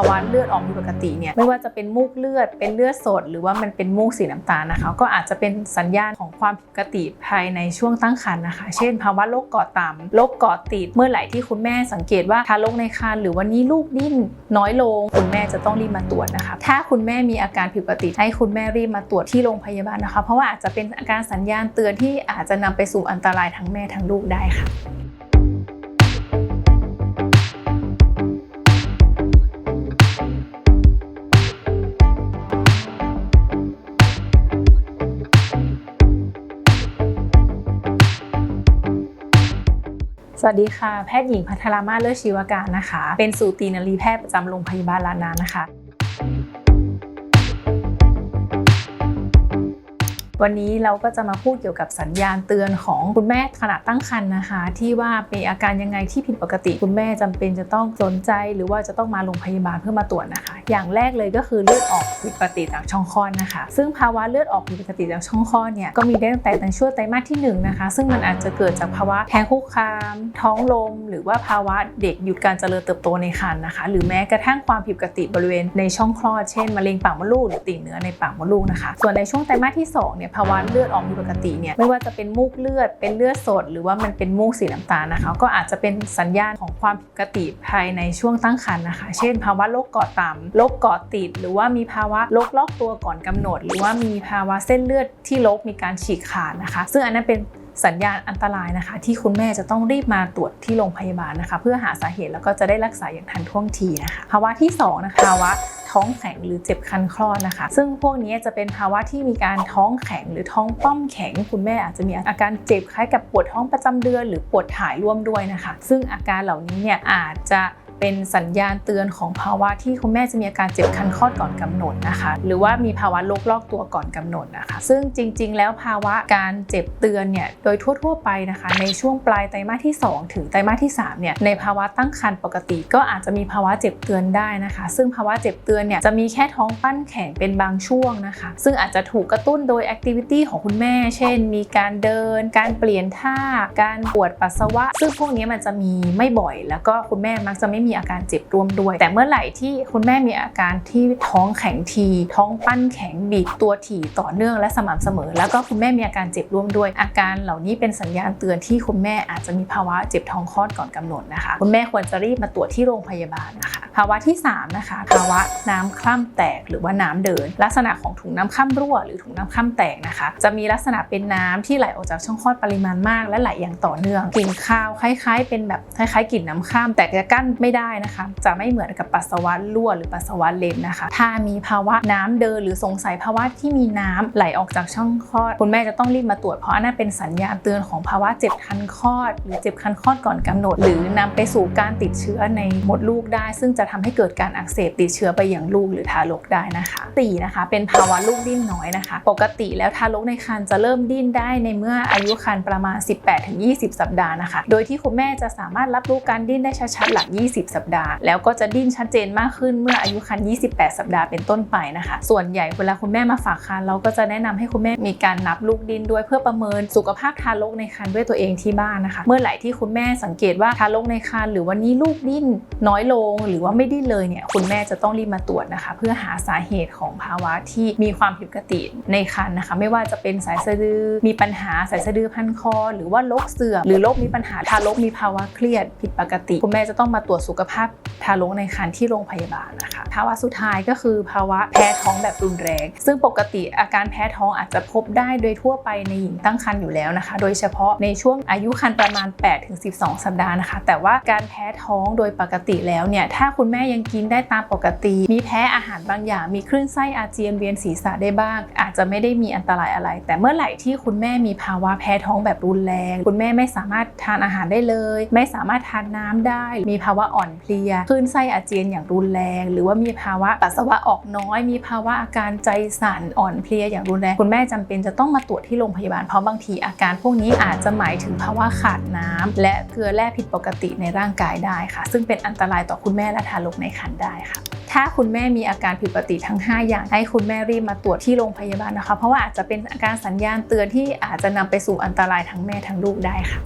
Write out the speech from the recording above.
ภาวะเลือดออกผิดปกติเนี่ยไม่ว่าจะเป็นมูกเลือดเป็นเลือดสด หรือว่ามันเป็นมูกสีน้ำตาลนะคะ ก็อาจจะเป็นสัญญาณของความผิดปกติภายในช่วงตั้งครรภ์นะคะ เช่น ภาวะโรคกาะต่ำโรคกาะติดเมื่อไหร่ที่คุณแม่สังเกตว่าทารกในครรภ์หรือวันนี้ลูกดิ้นน้อยลง คุณแม่จะต้องรีบมาตรวจนะคะ ถ้าคุณแม่มีอาการผิดปกติให้คุณแม่รีบมาตรวจที่โรงพยาบาลนะคะ เพราะว่าอาจจะเป็นอาการสัญญาณเตือนที่อาจจะนำไปสู่อันตรายทั้งแม่ทั้งลูกได้ค่ะ วัสดีค่ะ แพทย์หญิงพัทรามาศเลิศชีวการนะคะ เป็นสูตินรีแพทย์ประจำโรงพยาบาลลานานะคะ วันนี้เราก็จะมาพูดเกี่ยวกับสัญญาณเตือนของคุณแม่ขณะตั้งครรภ์นะคะ ที่ว่ามีอาการยังไงที่ผิดปกติ คุณแม่จำเป็นจะต้องสนใจ หรือว่าจะต้องมาโรงพยาบาลเพื่อมาตรวจนะคะ อย่างแรกเลยก็คือเลือดออกผิดปกติจากช่องคลอดนะคะ ซึ่งภาวะเลือดออกผิดปกติจากช่องคลอดเนี่ยก็มีได้ตั้งแต่ในช่วงไตรมาสที่1นะคะซึ่งมันอาจจะเกิดจากภาวะแท้งคุกคาม ท้องลม หรือว่าภาวะเด็กหยุดการเจริญเติบโตในครรภ์นะคะ หรือแม้กระทั่งความผิดปกติบริเวณในช่องคลอดเช่นมะเร็งปากมดลูกหรือติ่งเนื้อในปากมดลูกนะคะ ส่วนในช่วงไตรมาสที่สองเนี่ยภาวะเลือดออกผิดปกติเนี่ยไม่ว่าจะเป็นมูกเลือดเป็นเลือดสด หรือว่ามันเป็นมูกสีน้ำตาลนะคะ ก็อาจจะเป็นสัญญาณของความผิดปกติภายในช่วงตั้งครรภ์นะคะ เช่น ภาวะโรคเกาะต่ำโรคเกาะติด หรือว่ามีภาวะโรคลอกตัวก่อนกำหนด หรือว่ามีภาวะเส้นเลือดที่โรคมีการฉีกขาดนะคะ ซึ่งอันนั้นเป็นสัญญาณอันตรายนะคะ ที่คุณแม่จะต้องรีบมาตรวจที่โรงพยาบาลนะคะ เพื่อหาสาเหตุแล้วก็จะได้รักษาอย่างทันท่วงทีนะคะภาวะที่สองนะคะภาวะ ท้องแข็งหรือเจ็บคันคลอดนะคะ ซึ่งพวกนี้จะเป็นภาวะที่มีการท้องแข็งหรือท้องป้อมแข็ง คุณแม่อาจจะมีอาการเจ็บคล้ายกับปวดท้องประจำเดือน หรือปวดถ่ายร่วมด้วยนะคะ ซึ่งอาการเหล่านี้เนี่ยอาจจะ เป็นสัญญาณเตือนของภาวะที่คุณแม่จะมีอาการเจ็บคันคลอดก่อนกำหนดนะคะ หรือว่ามีภาวะโรคลอกตัวก่อนกำหนดนะคะ ซึ่งจริง ๆ แล้วภาวะการเจ็บเตือนเนี่ยโดยทั่ว ๆ ไปนะคะ ในช่วงปลายไตรมาสที่ 2 ถึงไตรมาสที่3เนี่ยในภาวะตั้งครรภ์ปกติก็อาจจะมีภาวะเจ็บเตือนได้นะคะ ซึ่งภาวะเจ็บเตือนเนี่ยจะมีแค่ท้องปั้นแข็งเป็นบางช่วงนะคะ ซึ่งอาจจะถูกกระตุ้นโดยแอคทิวิตี้ของคุณแม่ เช่น มีการเดิน การเปลี่ยนท่า การปวดปัสสาวะ ซึ่งพวกนี้มันจะมีไม่บ่อย แล้วก็คุณแม่มักจะไม่มีอาการเจ็บร่วมด้วย แต่เมื่อไหร่ที่คุณแม่มีอาการที่ท้องแข็งที ท้องปั้นแข็งบีบตัวถี่ต่อเนื่องและสม่ำเสมอ แล้วก็คุณแม่มีอาการเจ็บร่วมด้วย อาการเหล่านี้เป็นสัญญาณเตือนที่คุณแม่อาจจะมีภาวะเจ็บท้องคลอดก่อนกำหนดนะคะ คุณแม่ควรจะรีบมาตรวจที่โรงพยาบาลนะคะภาวะที่ 3 นะคะ ภาวะน้ำคร่ำแตกหรือว่าน้ำเดิน ลักษณะของถุงน้ำคร่ำรั่ว หรือถุงน้ำคร่ำแตกนะคะ จะมีลักษณะเป็นน้ำที่ไหลออกจากช่องคลอดปริมาณมาก และไหลอย่างต่อเนื่องกลิ่นคาวคล้าย ๆ เป็นแบบคล้ายๆกลิ่นน้ำคร่ำแต่จะกั้นไม่ได้นะคะ จะไม่เหมือนกับปัสสาวะรั่วหรือปัสสาวะเล็ดนะคะ ถ้ามีภาวะน้ำเดินหรือสงสัยภาวะที่มีน้ำไหลออกจากช่องคลอด คุณแม่จะต้องรีบมาตรวจเพราะอันนั้นเป็นสัญญาณเตือนของภาวะเจ็บคันคลอด หรือเจ็บคันคลอดก่อนกำหนด หรือนำไปสู่การติดเชื้อในมดลูกได้ ซึ่งจะทำให้เกิดการอักเสบติดเชื้อไปอย่างลูกหรือทารกได้นะคะสี่นะคะ เป็นภาวะลูกดิ้นน้อยนะคะ ปกติแล้วทารกในครรภ์จะเริ่มดิ้นได้ในเมื่ออายุครรภ์ประมาณ 18-20 สัปดาห์นะคะ โดยที่คุณแม่จะสามารถรับรู้การดิ้นได้ชัดๆหลัง 20สัปดาห์ แล้วก็จะดิ้นชัดเจนมากขึ้นเมื่ออายุครรภ์28 สัปดาห์เป็นต้นไปนะคะ ส่วนใหญ่เวลาคุณแม่มาฝากครรภ์เราก็จะแนะนำให้คุณแม่มีการนับลูกดิ้นด้วยเพื่อประเมินสุขภาพทารกในครรภ์ด้วยตัวเองที่บ้านนะคะ เมื่อไหร่ที่คุณแม่สังเกตว่าทารกในครรภ์หรือวันนี้ลูกดิ้นน้อยลงหรือว่าไม่ดิ้นเลยเนี่ยคุณแม่จะต้องรีบมาตรวจนะคะ เพื่อหาสาเหตุของภาวะที่มีความผิดปกติในครรภ์นะคะ ไม่ว่าจะเป็นสายสะดือ มีปัญหาสายสะดือพันคอ หรือว่าโรคเสื่อมหรือโรคมีปัญหาทารกมีภาวะเครียดผิดปกติ คุณแม่จะต้องมาตรวจสุขภาพทารกในครรภ์ที่โรงพยาบาลนะคะภาวะสุดท้ายก็คือภาวะแพ้ท้องแบบรุนแรง ซึ่งปกติอาการแพ้ท้องอาจจะพบได้โดยทั่วไปในหญิงตั้งครรภ์อยู่แล้วนะคะ โดยเฉพาะในช่วงอายุครรภ์ประมาณ 8-12 สัปดาห์นะคะ แต่ว่าการแพ้ท้องโดยปกติแล้วเนี่ยถ้าคุณแม่ยังกินได้ตามปกติ มีแพ้อาหารบางอย่าง มีคลื่นไส้อาเจียนเวียนศีรษะได้บ้าง อาจจะไม่ได้มีอันตรายอะไร แต่เมื่อไหร่ที่คุณแม่มีภาวะแพ้ท้องแบบรุนแรง คุณแม่ไม่สามารถทานอาหารได้เลย ไม่สามารถทานน้ำได้ มีภาวะอ่อนเพลียคลื่นไส้อาเจียนอย่างรุนแรง หรือว่ามีภาวะปัสสาวะออกน้อย มีภาวะอาการใจสั่นอ่อนเพลียอย่างรุนแรง คุณแม่จำเป็นจะต้องมาตรวจที่โรงพยาบาลเพราะบางทีอาการพวกนี้อาจจะหมายถึงภาวะขาดน้ำและเกลือแร่ผิดปกติในร่างกายได้ค่ะ ซึ่งเป็นอันตรายต่อคุณแม่และทารกในครรภ์ได้ค่ะถ้าคุณแม่มีอาการผิดปกติทั้ง 5 อย่างให้คุณแม่รีบมาตรวจที่โรงพยาบาลนะคะ เพราะว่าอาจจะเป็นอาการสัญญาณเตือนที่อาจจะนำไปสู่อันตรายทั้งแม่ทั้งลูกได้ค่ะ